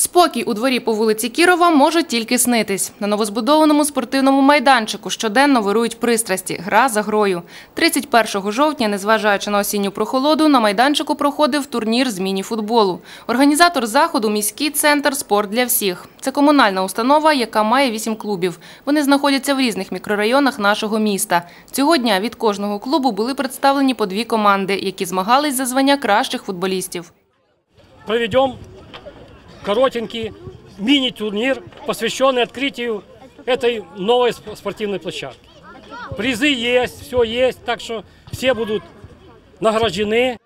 Спокій у дворі по вулиці Кірова може тільки снитись. На новозбудованому спортивному майданчику щоденно вирують пристрасті, гра за грою. 31 жовтня, незважаючи на осінню прохолоду, на майданчику проходив турнір з міні-футболу. Організатор заходу – міський центр «Спорт для всіх». Це комунальна установа, яка має вісім клубів. Вони знаходяться в різних мікрорайонах нашого міста. Цього дня від кожного клубу були представлені по дві команди, які змагались за звання кращих футболістів. проведем коротенький мини-турнир, посвященный открытию этой новой сп- спортивной площадки. Призы есть, все есть, так что все будут награждены.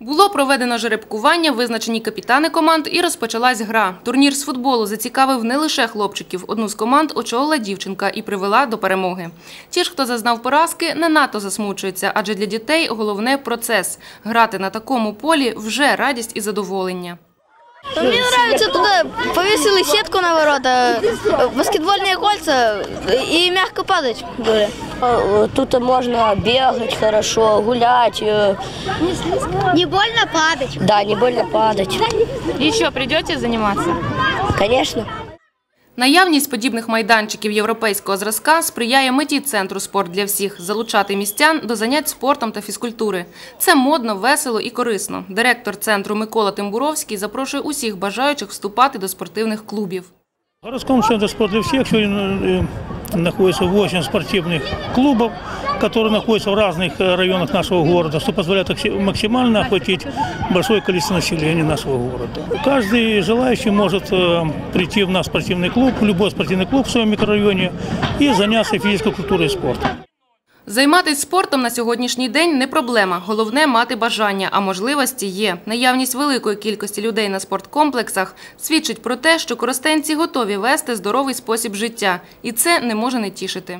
Було проведено жеребкування, визначені капітани команд і розпочалась гра. Турнір з футболу зацікавив не лише хлопчиків. Одну з команд очолила дівчинка і привела до перемоги. Ті ж, хто зазнав поразки, не надто засмучуються, адже для дітей головне – процес. Грати на такому полі – вже радість і задоволення. Мне нравится туда повесили сетку на ворота, баскетбольные кольца и мягко падать. Э, Тут можно бегать хорошо, гулять. Не больно падать. Да, не больно падать. Еще прийдете займатися? Конечно. Наявність подібних майданчиків європейського зразка сприяє меті центру «Спорт для всіх» – залучати містян до занять спортом та фізкультури. Це модно, весело і корисно. Директор центру Микола Тимбуровський запрошує усіх бажаючих вступати до спортивних клубів. Гороском Центр центре «Спорт для всіх. э, находится 8 спортивных клубов, которые находятся в разных э, районах нашего города, что позволяет максимально охватить большое количество населения нашего города. Каждый желающий может э, прийти в наш спортивный клуб, в любой спортивный клуб в своем микрорайоне и заняться физической культурой и спортом. Займатися спортом на сьогоднішній день не проблема. Головне – мати бажання, а можливості є. Наявність великої кількості людей на спорткомплексах свідчить про те, що коростенці готові вести здоровий спосіб життя. І це не може не тішити.